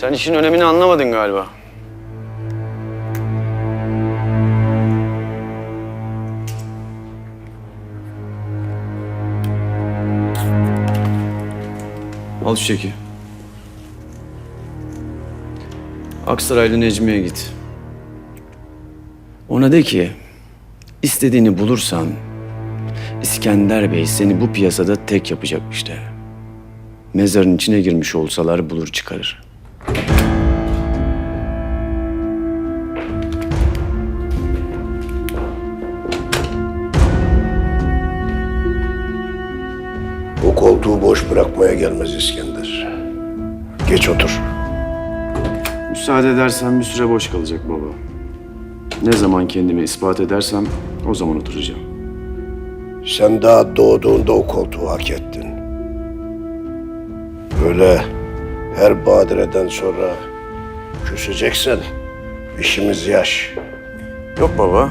Sen işin önemini anlamadın galiba. Al şu çeki. Aksaraylı Necmi'ye git. Ona de ki, istediğini bulursan İskender Bey seni bu piyasada tek yapacakmış de. Mezarın içine girmiş olsalar bulur çıkarır. Koltuğu boş bırakmaya gelmez İskender. Geç otur. Müsaade edersen bir süre boş kalacak baba. Ne zaman kendimi ispat edersem o zaman oturacağım. Sen daha doğduğunda o koltuğu hak ettin. Böyle her badireden sonra küseceksen işimiz yaş. Yok baba.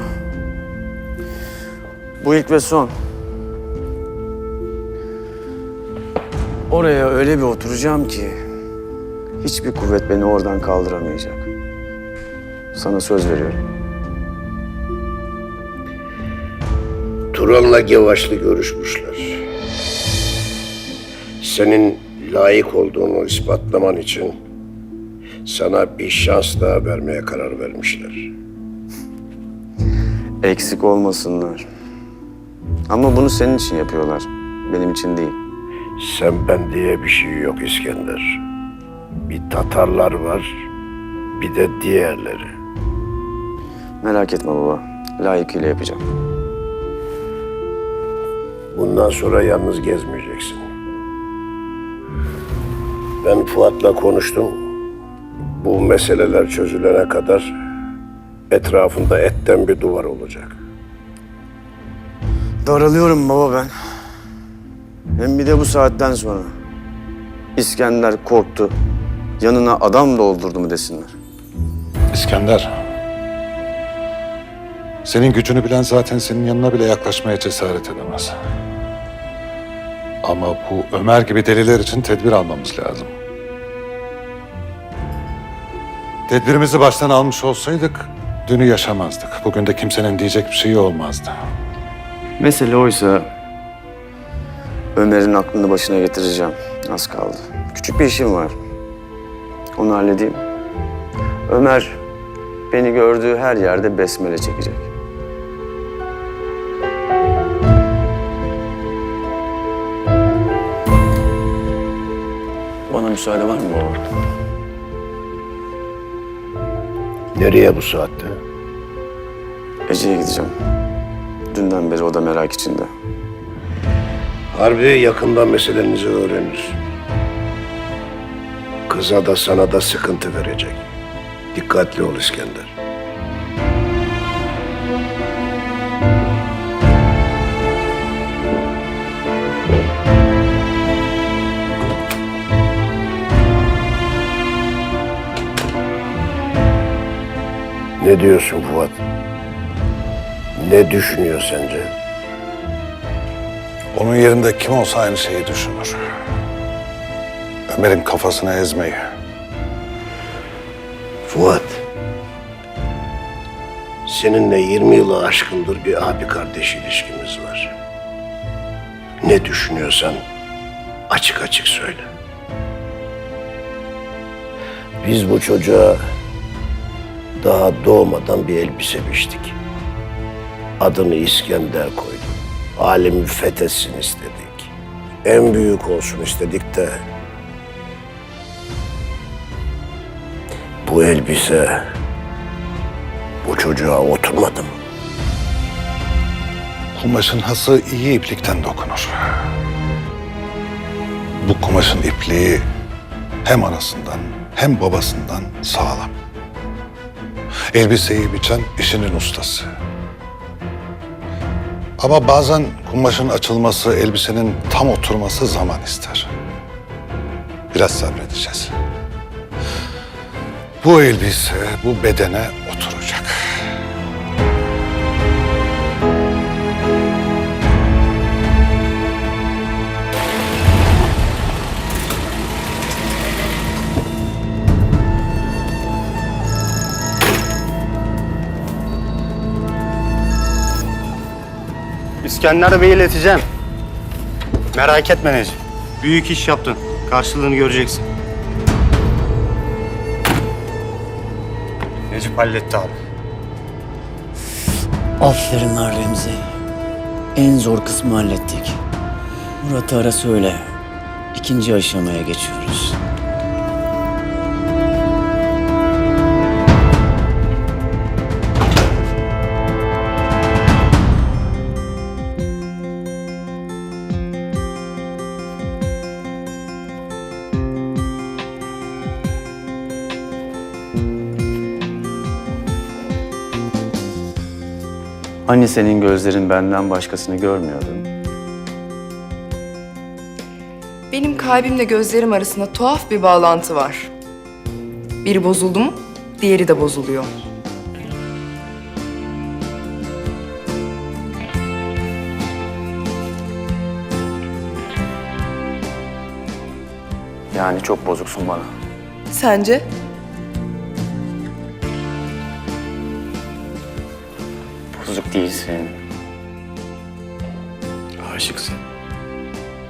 Bu ilk ve son. Oraya öyle bir oturacağım ki hiçbir kuvvet beni oradan kaldıramayacak. Sana söz veriyorum. Turan'la Gevaşlı görüşmüşler. Senin layık olduğunu ispatlaman için sana bir şans daha vermeye karar vermişler. Eksik olmasınlar. Ama bunu senin için yapıyorlar. Benim için değil. Sen ben diye bir şey yok İskender. Bir Tatarlar var, bir de diğerleri. Merak etme baba. Layıkıyla yapacağım. Bundan sonra yalnız gezmeyeceksin. Ben Fuat'la konuştum. Bu meseleler çözülene kadar etrafında etten bir duvar olacak. Daralıyorum baba ben. Hem bir de bu saatten sonra. İskender korktu. Yanına adam doldurdu mu desinler. İskender. Senin gücünü bilen zaten senin yanına bile yaklaşmaya cesaret edemez. Ama bu Ömer gibi deliler için tedbir almamız lazım. Tedbirimizi baştan almış olsaydık dünü yaşamazdık. Bugün de kimsenin diyecek bir şeyi olmazdı. Mesele oysa Ömer'in aklını başına getireceğim. Az kaldı. Küçük bir işim var. Onu halledeyim. Ömer beni gördüğü her yerde besmele çekecek. Bana müsaade var mı baba? Nereye bu saatte? Ece'ye gideceğim. Dünden beri o da merak içinde. Harbi yakında meselenizi öğrenir. Kıza da sana da sıkıntı verecek. Dikkatli ol İskender. Ne diyorsun Fuat? Ne düşünüyor sence? Onun yerinde kim olsa aynı şeyi düşünür. Ömer'in kafasını ezmeyi. Fuat. Seninle 20 yılı aşkındır bir abi kardeş ilişkimiz var. Ne düşünüyorsan açık açık söyle. Biz bu çocuğa daha doğmadan bir elbise biçtik. Adını İskender koyduk. Alemi fethetsin istedik. En büyük olsun istedik de Bu elbise bu çocuğa oturmadı mı? Kumaşın hası iyi iplikten dokunur. Bu kumaşın ipliği hem anasından hem babasından sağlam. Elbiseyi biçen işinin ustası. Ama bazen kumaşın açılması, elbisenin tam oturması zaman ister. Biraz sabredeceğiz. Bu elbise bu bedene oturacak. İskender Bey'e ileteceğim. Merak etme Necip. Büyük iş yaptın. Karşılığını göreceksin. Necip halletti abi. Aferin lan Remzi. En zor kısmı hallettik. Murat'ı ara söyle. İkinci aşamaya geçiyoruz. Hani senin gözlerin benden başkasını görmüyordu? Benim kalbimle gözlerim arasında tuhaf bir bağlantı var. Biri bozuldu mu, diğeri de bozuluyor. Yani çok bozuksun bana. Sence? Bozuk değilsin. Aşıksın.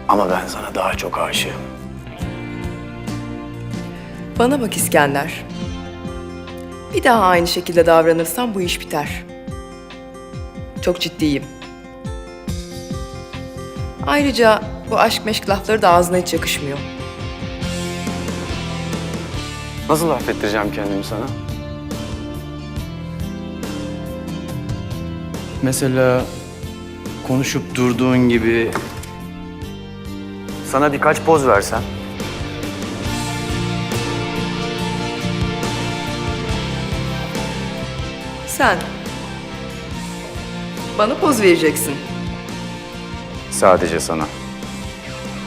Ama ben sana daha çok aşığım. Bana bak İskender. Bir daha aynı şekilde davranırsan bu iş biter. Çok ciddiyim. Ayrıca bu aşk meşk lafları da ağzına hiç yakışmıyor. Nasıl affettireceğim kendimi sana? Mesela konuşup durduğun gibi sana birkaç poz versem. Sen bana poz vereceksin. Sadece sana.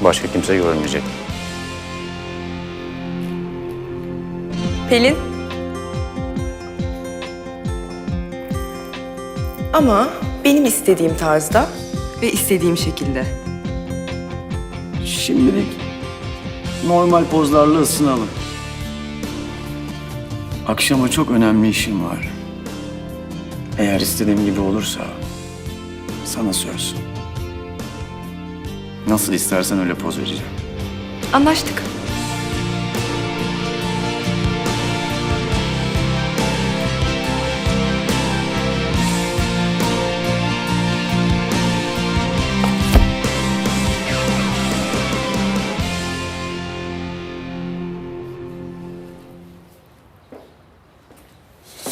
Başka kimse görmeyecek. Pelin. Ama benim istediğim tarzda ve istediğim şekilde. Şimdilik normal pozlarla ısınalım. Akşama çok önemli işim var. Eğer istediğim gibi olursa sana söz. Nasıl istersen öyle poz vereceğim. Anlaştık.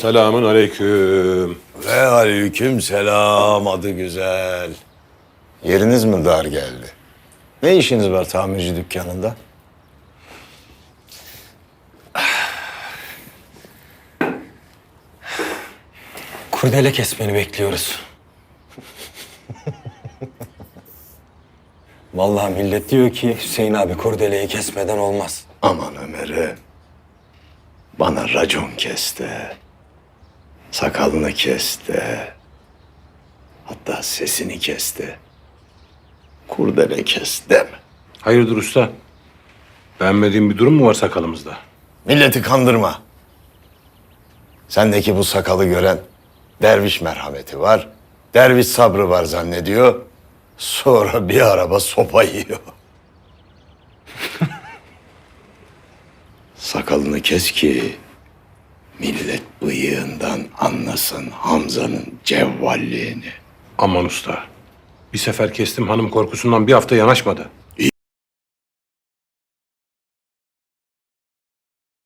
Selamun aleyküm. Ve aleyküm selam adı güzel. Yeriniz mi dar geldi? Ne işiniz var tamirci dükkanında? Kurdele kesmeni bekliyoruz. Vallahi millet diyor ki Hüseyin abi kurdeleyi kesmeden olmaz. Aman Ömer'e. Bana racon kesti. Sakalını kesti. Hatta sesini kesti. Kurdele kes deme. Hayırdır usta? Beğenmediğin bir durum mu var sakalımızda? Milleti kandırma. Sendeki bu sakalı gören derviş merhameti var. Derviş sabrı var zannediyor. Sonra bir araba sopa yiyor. Sakalını kes ki anlasın Hamza'nın cevvalliğini. Aman usta. Bir sefer kestim hanım korkusundan bir hafta yanaşmadı.